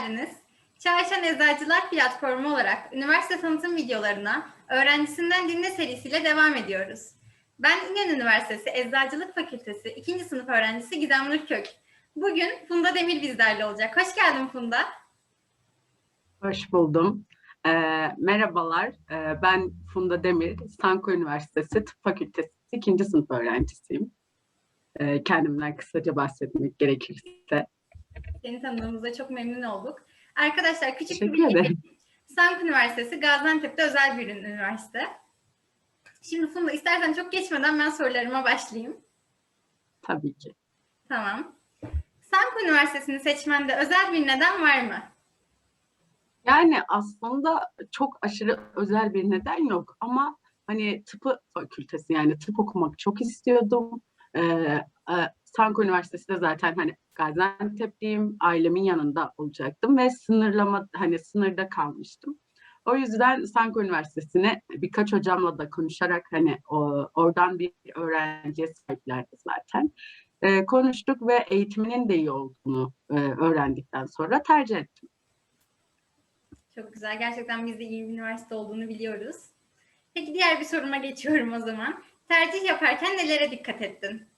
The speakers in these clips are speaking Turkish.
geldiniz. Çalışan Eczacılar Platformu olarak üniversite tanıtım videolarına öğrencisinden dinle serisiyle devam ediyoruz. Ben İnönü Üniversitesi Eczacılık Fakültesi 2. sınıf öğrencisi Gizem Nurkök. Bugün Funda Demir bizlerle olacak. Hoş geldin Funda. Hoş buldum. Ee, merhabalar, ee, ben Funda Demir, Stanko Üniversitesi Tıp Fakültesi 2. sınıf öğrencisiyim. Ee, kendimden kısaca bahsetmek gerekirse. Seni tanıdığımızda çok memnun olduk. Arkadaşlar küçük bir bilgi. Stanko Üniversitesi Gaziantep'te özel bir üniversite. Şimdi Funda istersen çok geçmeden ben sorularıma başlayayım. Tabii ki. Tamam. Stanko Üniversitesi'ni seçmende özel bir neden var mı? Yani aslında çok aşırı özel bir neden yok ama hani tıpı fakültesi yani tıp okumak çok istiyordum. Ee, e, Stanko Üniversitesi de zaten hani Gaziantep'liyim, ailemin yanında olacaktım ve sınırlama hani sınırda kalmıştım. O yüzden Stanko Üniversitesi'ne birkaç hocamla da konuşarak hani o, oradan bir öğrenciye sahiplerdi zaten. Ee, konuştuk ve eğitiminin de iyi olduğunu e, öğrendikten sonra tercih ettim. Çok güzel. Gerçekten biz de iyi bir üniversite olduğunu biliyoruz. Peki diğer bir soruma geçiyorum o zaman. Tercih yaparken nelere dikkat ettin?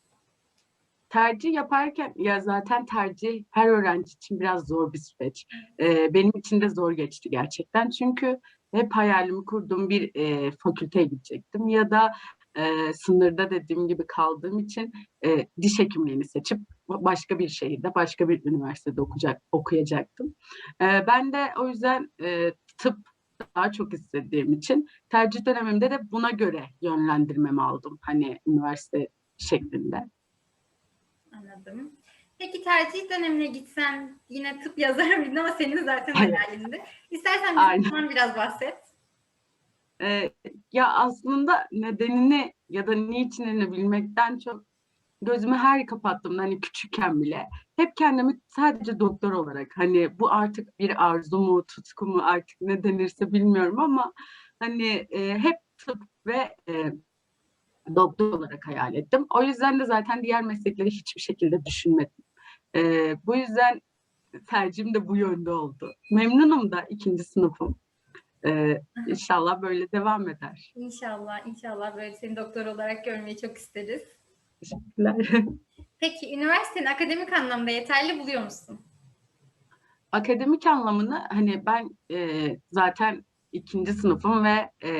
Tercih yaparken ya zaten tercih her öğrenci için biraz zor bir süreç. Ee, benim için de zor geçti gerçekten. Çünkü hep hayalimi kurduğum bir e, fakülteye gidecektim ya da e, sınırda dediğim gibi kaldığım için e, diş hekimliğini seçip başka bir şehirde, başka bir üniversitede okuyacak, okuyacaktım. E, ben de o yüzden e, tıp daha çok istediğim için tercih dönemimde de buna göre yönlendirmemi aldım. Hani üniversite şeklinde. Anladım. Peki tercih dönemine gitsen yine tıp yazar mıydın ama senin zaten Evet. hayalindi. İstersen Aynen. bundan biraz bahset. Ee, ya aslında nedenini ya da niçinini bilmekten çok gözümü her kapattığımda hani küçükken bile hep kendimi sadece doktor olarak hani bu artık bir arzu mu tutku mu artık ne denirse bilmiyorum ama hani e, hep tıp ve e, doktor olarak hayal ettim. O yüzden de zaten diğer meslekleri hiçbir şekilde düşünmedim. E, bu yüzden tercihim de bu yönde oldu. Memnunum da ikinci sınıfım. E, İnşallah böyle devam eder. İnşallah, inşallah böyle seni doktor olarak görmeyi çok isteriz. Teşekkürler. Peki üniversiteni akademik anlamda yeterli buluyor musun? Akademik anlamını hani ben e, zaten ikinci sınıfım ve e,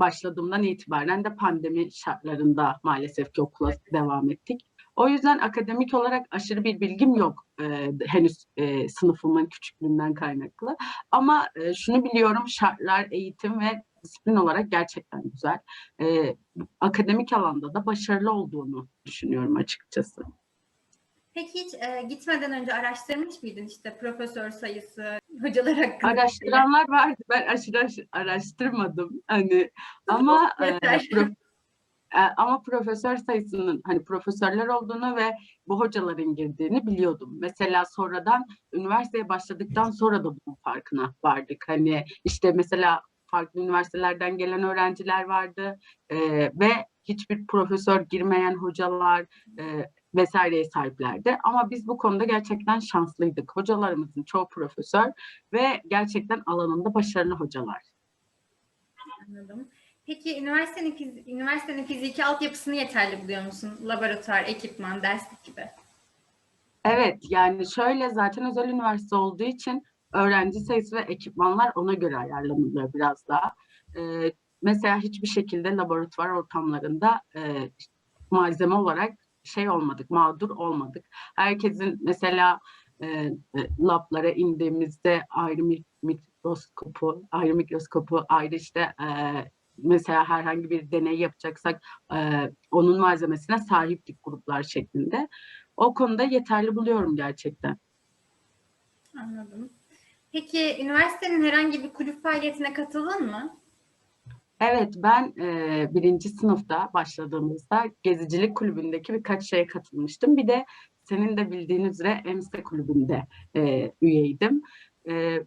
başladığımdan itibaren de pandemi şartlarında maalesef ki okula devam ettik. O yüzden akademik olarak aşırı bir bilgim yok e, henüz e, sınıfımın küçüklüğünden kaynaklı. Ama e, şunu biliyorum şartlar, eğitim ve disiplin olarak gerçekten güzel. E, akademik alanda da başarılı olduğunu düşünüyorum açıkçası. Peki hiç e, gitmeden önce araştırmış mıydın işte profesör sayısı, hocalar hakkında? Araştıranlar vardı. Ben aşırı aş- araştırmadım. Hani ama e, prof- e, ama profesör sayısının hani profesörler olduğunu ve bu hocaların girdiğini biliyordum. Mesela sonradan üniversiteye başladıktan sonra da bunun farkına vardık. Hani işte mesela farklı üniversitelerden gelen öğrenciler vardı e, ve hiçbir profesör girmeyen hocalar e, vesaireye sahiplerdi. Ama biz bu konuda gerçekten şanslıydık. Hocalarımızın çoğu profesör ve gerçekten alanında başarılı hocalar. Anladım. Peki üniversitenin, fiz- üniversitenin fiziki altyapısını yeterli buluyor musun? Laboratuvar, ekipman, derslik gibi. Evet yani şöyle zaten özel üniversite olduğu için öğrenci sayısı ve ekipmanlar ona göre ayarlanılıyor biraz daha. Ee, mesela hiçbir şekilde laboratuvar ortamlarında e, malzeme olarak şey olmadık, mağdur olmadık. Herkesin mesela e, e, lablara indiğimizde ayrı mi- mikroskopu, ayrı mikroskopu, ayrı işte e, mesela herhangi bir deney yapacaksak e, onun malzemesine sahiptik gruplar şeklinde. O konuda yeterli buluyorum gerçekten. Anladım. Peki üniversitenin herhangi bir kulüp faaliyetine katıldın mı? Evet, ben e, birinci sınıfta başladığımızda gezicilik kulübündeki birkaç şeye katılmıştım. Bir de senin de bildiğin üzere EMSE kulübünde e, üyeydim. E,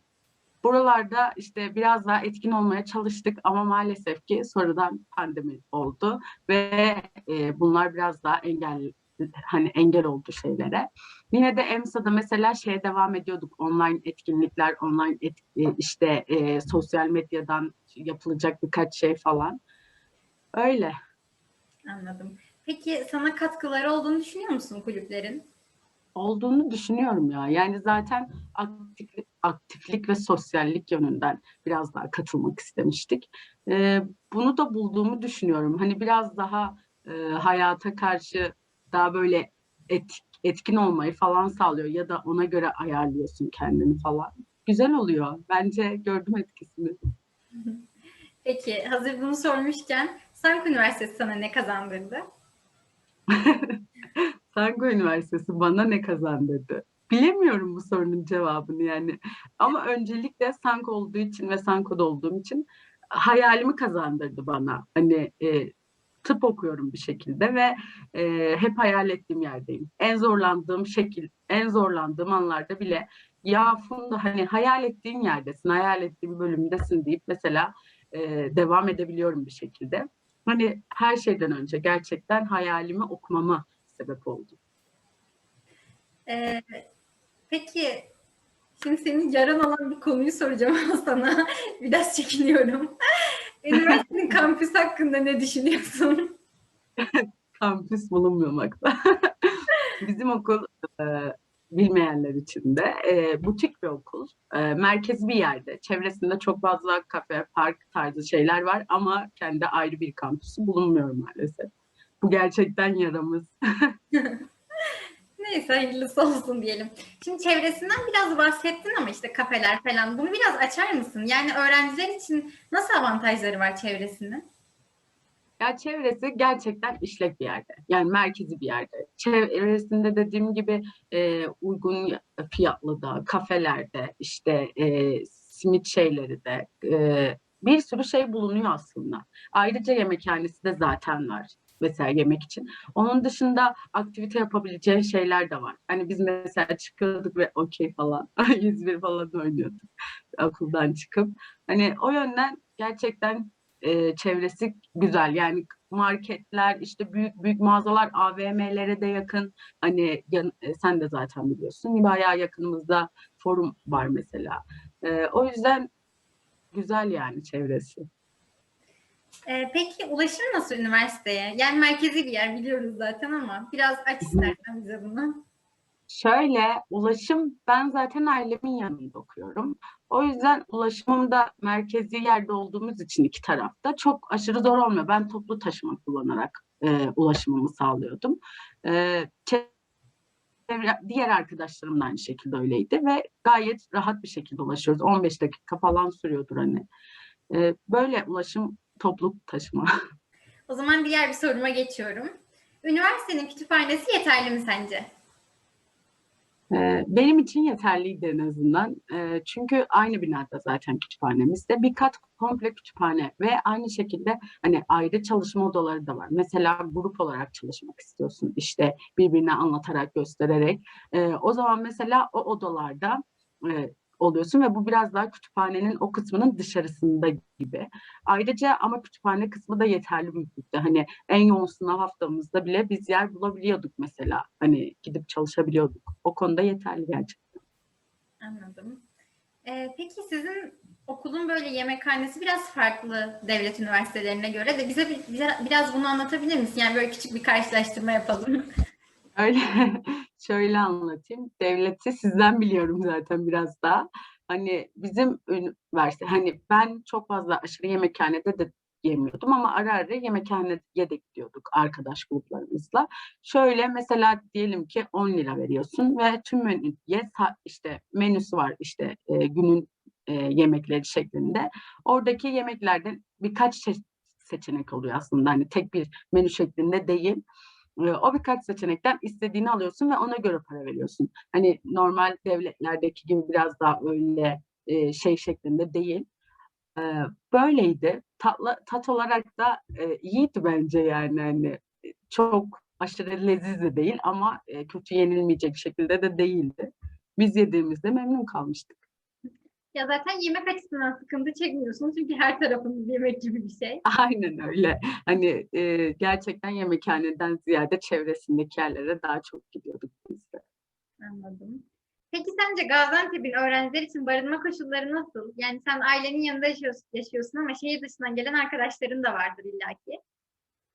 buralarda işte biraz daha etkin olmaya çalıştık ama maalesef ki sonradan pandemi oldu ve e, bunlar biraz daha engellendi hani engel oldu şeylere. Yine de EMSA'da mesela şeye devam ediyorduk. Online etkinlikler, online et, e, işte e, sosyal medyadan yapılacak birkaç şey falan. Öyle. Anladım. Peki sana katkıları olduğunu düşünüyor musun kulüplerin? olduğunu düşünüyorum ya. Yani zaten aktiflik, aktiflik ve sosyallik yönünden biraz daha katılmak istemiştik. Ee, bunu da bulduğumu düşünüyorum. Hani biraz daha e, hayata karşı daha böyle et, etkin olmayı falan sağlıyor ya da ona göre ayarlıyorsun kendini falan. Güzel oluyor. Bence gördüm etkisini. Peki hazır bunu sormuşken Sank Üniversitesi sana ne kazandırdı? Sango Üniversitesi bana ne kazandırdı? Bilemiyorum bu sorunun cevabını yani. Ama öncelikle Sanko olduğu için ve Sanko'da olduğum için hayalimi kazandırdı bana. Hani e, tıp okuyorum bir şekilde ve e, hep hayal ettiğim yerdeyim. En zorlandığım şekil, en zorlandığım anlarda bile ya Funda hani hayal ettiğin yerdesin, hayal ettiğin bölümdesin deyip mesela e, devam edebiliyorum bir şekilde. Hani her şeyden önce gerçekten hayalimi okumama sebep oldu. Ee, peki şimdi senin yaran olan bir konuyu soracağım sana biraz çekiniyorum. Üniversitenin kampüs hakkında ne düşünüyorsun? Kampüs bulunmamakta. Bizim okul e, bilmeyenler için de e, butik bir okul. E, merkezi bir yerde. Çevresinde çok fazla kafe, park tarzı şeyler var ama kendi ayrı bir kampüsü bulunmuyor maalesef. Bu gerçekten yaramız. Neyse hayırlısı olsun diyelim. Şimdi çevresinden biraz bahsettin ama işte kafeler falan. Bunu biraz açar mısın? Yani öğrenciler için nasıl avantajları var çevresinin? Ya çevresi gerçekten işlek bir yerde. Yani merkezi bir yerde. Çevresinde dediğim gibi e, uygun fiyatlı da, kafelerde, işte e, simit şeyleri de e, bir sürü şey bulunuyor aslında. Ayrıca yemekhanesi de zaten var mesela yemek için. Onun dışında aktivite yapabileceğin şeyler de var. Hani biz mesela çıkıyorduk ve okey falan, 101 falan oynuyorduk okuldan çıkıp. Hani o yönden gerçekten e, çevresi güzel. Yani marketler, işte büyük büyük mağazalar, AVM'lere de yakın. Hani yan, e, sen de zaten biliyorsun. Bayağı yakınımızda forum var mesela. E, o yüzden güzel yani çevresi. Ee, peki ulaşım nasıl üniversiteye? Yani merkezi bir yer biliyoruz zaten ama biraz aç istersen bize bunu. Şöyle ulaşım ben zaten ailemin yanında okuyorum. O yüzden ulaşımımda merkezi yerde olduğumuz için iki tarafta çok aşırı zor olmuyor. Ben toplu taşıma kullanarak e, ulaşımımı sağlıyordum. E, diğer arkadaşlarım da aynı şekilde öyleydi ve gayet rahat bir şekilde ulaşıyoruz. 15 dakika falan sürüyordur hani. E, böyle ulaşım toplu taşıma. O zaman diğer bir soruma geçiyorum. Üniversitenin kütüphanesi yeterli mi sence? Ee, Benim için yeterliydi en azından. Ee, Çünkü aynı binada zaten kütüphanemizde. Bir kat komple kütüphane ve aynı şekilde hani ayrı çalışma odaları da var. Mesela grup olarak çalışmak istiyorsun. işte birbirine anlatarak, göstererek. Ee, O zaman mesela o odalarda e, oluyorsun ve bu biraz daha kütüphanenin o kısmının dışarısında gibi. Ayrıca ama kütüphane kısmı da yeterli büyüklükte. Hani en yoğun sınav haftamızda bile biz yer bulabiliyorduk mesela. Hani gidip çalışabiliyorduk. O konuda yeterli gerçekten. Anladım. Ee, peki sizin okulun böyle yemekhanesi biraz farklı devlet üniversitelerine göre de bize, bize biraz bunu anlatabilir misin? Yani böyle küçük bir karşılaştırma yapalım. Öyle şöyle anlatayım. Devleti sizden biliyorum zaten biraz daha. Hani bizim üniversite hani ben çok fazla aşırı yemekhanede de yemiyordum ama ara ara yemekhaneye de gidiyorduk arkadaş gruplarımızla. Şöyle mesela diyelim ki 10 lira veriyorsun ve tüm menüye işte menüsü var işte e, günün e, yemekleri şeklinde. Oradaki yemeklerden birkaç çeşit seçenek oluyor aslında. Hani tek bir menü şeklinde değil. O birkaç seçenekten istediğini alıyorsun ve ona göre para veriyorsun. Hani normal devletlerdeki gibi biraz daha öyle şey şeklinde değil. Böyleydi. Tatlı, tat olarak da e, iyiydi bence yani hani çok aşırı leziz de değil ama kötü yenilmeyecek şekilde de değildi. Biz yediğimizde memnun kalmıştık. Ya zaten yemek açısından sıkıntı çekmiyorsunuz çünkü her tarafınız yemek gibi bir şey. Aynen öyle. Hani e, gerçekten yemekhaneden ziyade çevresindeki yerlere daha çok gidiyorduk biz de. Anladım. Peki sence Gaziantep'in öğrenciler için barınma koşulları nasıl? Yani sen ailenin yanında yaşıyorsun, yaşıyorsun ama şehir dışından gelen arkadaşların da vardır illaki.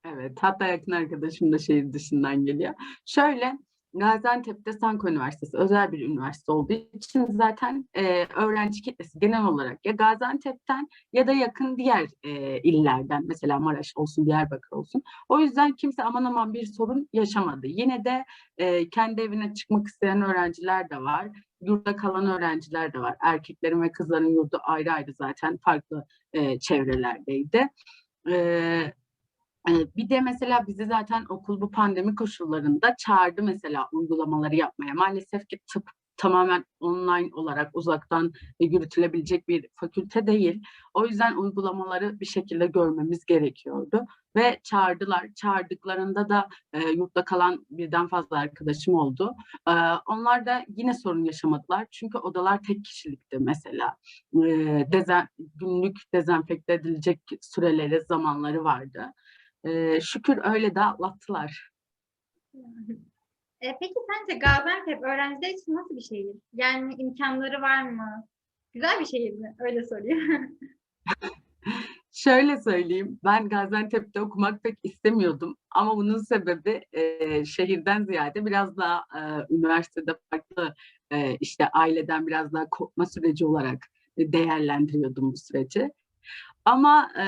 Evet, hatta yakın arkadaşım da şehir dışından geliyor. Şöyle, Gaziantep'te Sanko Üniversitesi özel bir üniversite olduğu için zaten e, öğrenci kitlesi genel olarak ya Gaziantep'ten ya da yakın diğer e, illerden, mesela Maraş olsun, Diyarbakır olsun. O yüzden kimse aman aman bir sorun yaşamadı. Yine de e, kendi evine çıkmak isteyen öğrenciler de var. Yurtta kalan öğrenciler de var. Erkeklerin ve kızların yurdu ayrı ayrı zaten farklı e, çevrelerdeydi. E, ee, Bir de mesela bizi zaten okul bu pandemi koşullarında çağırdı mesela uygulamaları yapmaya. Maalesef ki tıp tamamen online olarak uzaktan yürütülebilecek bir fakülte değil. O yüzden uygulamaları bir şekilde görmemiz gerekiyordu ve çağırdılar. Çağırdıklarında da e, yurtta kalan birden fazla arkadaşım oldu. E, onlar da yine sorun yaşamadılar çünkü odalar tek kişilikti mesela. E, dezen, günlük dezenfekte edilecek süreleri, zamanları vardı. Ee, şükür öyle de atlattılar. E, peki sence Gaziantep öğrenciler için nasıl bir şehir? Yani imkanları var mı? Güzel bir şehir mi? Öyle sorayım. Şöyle söyleyeyim, ben Gaziantep'te okumak pek istemiyordum ama bunun sebebi e, şehirden ziyade biraz daha e, üniversitede farklı e, işte aileden biraz daha kopma süreci olarak değerlendiriyordum bu süreci. Ama e,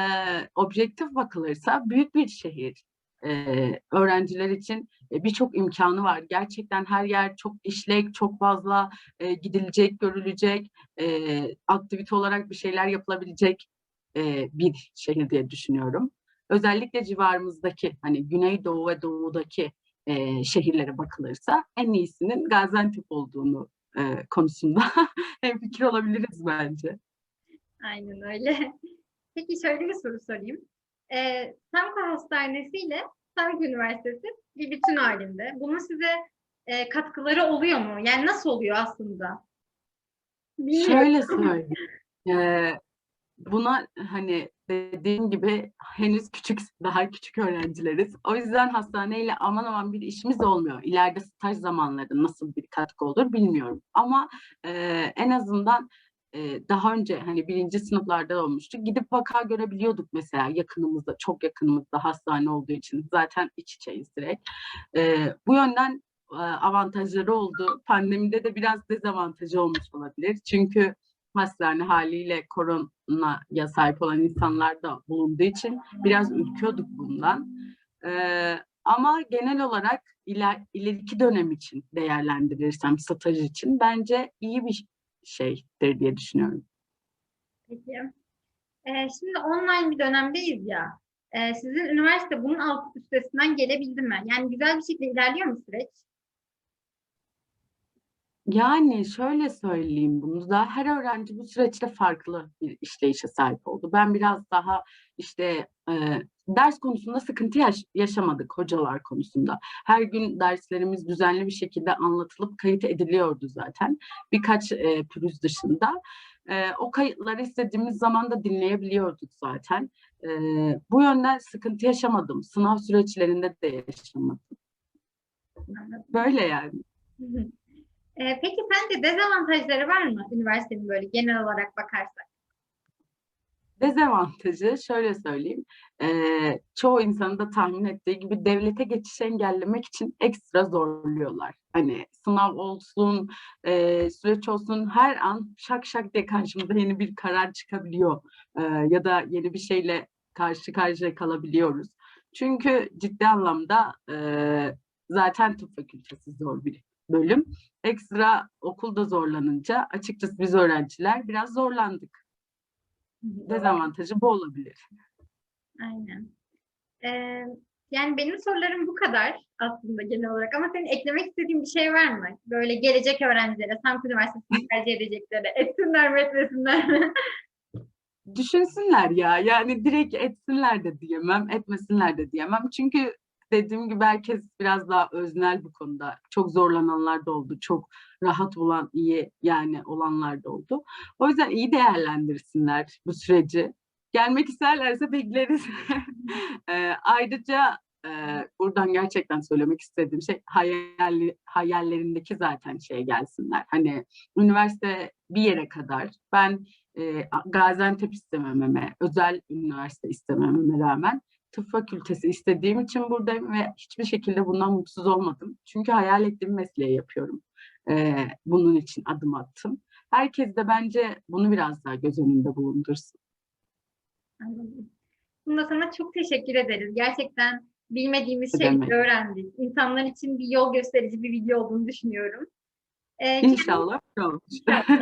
objektif bakılırsa büyük bir şehir. E, öğrenciler için e, birçok imkanı var. Gerçekten her yer çok işlek, çok fazla e, gidilecek, görülecek, e, aktivite olarak bir şeyler yapılabilecek e, bir şehir diye düşünüyorum. Özellikle civarımızdaki hani Güneydoğu ve Doğu'daki e, şehirlere bakılırsa en iyisinin Gaziantep olduğunu e, konusunda hemfikir olabiliriz bence. Aynen öyle. Peki şöyle bir soru sorayım. Ee, Samko Hastanesi ile Samko Üniversitesi bir bütün halinde. Bunun size e, katkıları oluyor mu? Yani nasıl oluyor aslında? Bilmiyorum. Şöyle söyleyeyim. Ee, buna hani dediğim gibi henüz küçük, daha küçük öğrencileriz. O yüzden hastaneyle aman aman bir işimiz olmuyor. İleride staj zamanları nasıl bir katkı olur bilmiyorum. Ama e, en azından daha önce hani birinci sınıflarda olmuştu. Gidip vaka görebiliyorduk mesela yakınımızda, çok yakınımızda hastane olduğu için. Zaten iç içeyiz direkt. E, bu yönden e, avantajları oldu. Pandemide de biraz dezavantajı olmuş olabilir. Çünkü hastane haliyle koronaya sahip olan insanlar da bulunduğu için biraz ürküyorduk bundan. E, ama genel olarak iler, ileriki dönem için değerlendirirsem staj için bence iyi bir şeydir diye düşünüyorum. Peki. Ee, şimdi online bir dönemdeyiz ya. Ee, sizin üniversite bunun alt üstesinden gelebildi mi? Yani güzel bir şekilde ilerliyor mu süreç? Yani şöyle söyleyeyim bunu da her öğrenci bu süreçte farklı bir işleyişe sahip oldu. Ben biraz daha işte e, ders konusunda sıkıntı yaş- yaşamadık hocalar konusunda. Her gün derslerimiz düzenli bir şekilde anlatılıp kayıt ediliyordu zaten. Birkaç e, pürüz dışında. E, o kayıtları istediğimiz zaman da dinleyebiliyorduk zaten. E, bu yönden sıkıntı yaşamadım. Sınav süreçlerinde de yaşamadım. Böyle yani. Ee, peki sence dezavantajları var mı üniversitenin böyle genel olarak bakarsak? Dezavantajı şöyle söyleyeyim. eee, çoğu insanın da tahmin ettiği gibi devlete geçişi engellemek için ekstra zorluyorlar. Hani sınav olsun, eee, süreç olsun her an şak şak diye karşımıza yeni bir karar çıkabiliyor. Eee, ya da yeni bir şeyle karşı karşıya kalabiliyoruz. Çünkü ciddi anlamda eee, zaten tıp fakültesi zor bir bölüm. Ekstra okulda zorlanınca açıkçası biz öğrenciler biraz zorlandık. Dezavantajı bu olabilir. Aynen. Ee, yani benim sorularım bu kadar aslında genel olarak ama senin eklemek istediğin bir şey var mı? Böyle gelecek öğrencilere, Samsun Üniversitesi'ni tercih edecekleri, etsinler mi etmesinler? Düşünsünler ya. Yani direkt etsinler de diyemem, etmesinler de diyemem. Çünkü dediğim gibi herkes biraz daha öznel bu konuda. Çok zorlananlar da oldu. Çok rahat bulan, iyi yani olanlar da oldu. O yüzden iyi değerlendirsinler bu süreci. Gelmek isterlerse bekleriz. Eee, ayrıca eee, buradan gerçekten söylemek istediğim şey hayalli, hayallerindeki zaten şeye gelsinler. Hani üniversite bir yere kadar ben eee, Gaziantep istemememe, özel üniversite istemememe rağmen tıp fakültesi istediğim için buradayım ve hiçbir şekilde bundan mutsuz olmadım. Çünkü hayal ettiğim mesleği yapıyorum. Eee, bunun için adım attım. Herkes de bence bunu biraz daha göz önünde bulundursun. Bunda sana çok teşekkür ederiz. Gerçekten bilmediğimiz şeyleri öğrendik. İnsanlar için bir yol gösterici bir video olduğunu düşünüyorum. Ee, İnşallah.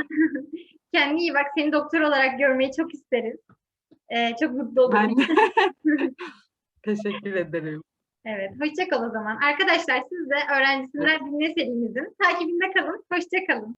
Kendine iyi bak. Seni doktor olarak görmeyi çok isteriz. Ee, çok mutlu olurum. Ben teşekkür ederim. Evet, hoşça kal o zaman. Arkadaşlar siz de öğrencisinden dinle serimizin takibinde kalın. Hoşça kalın.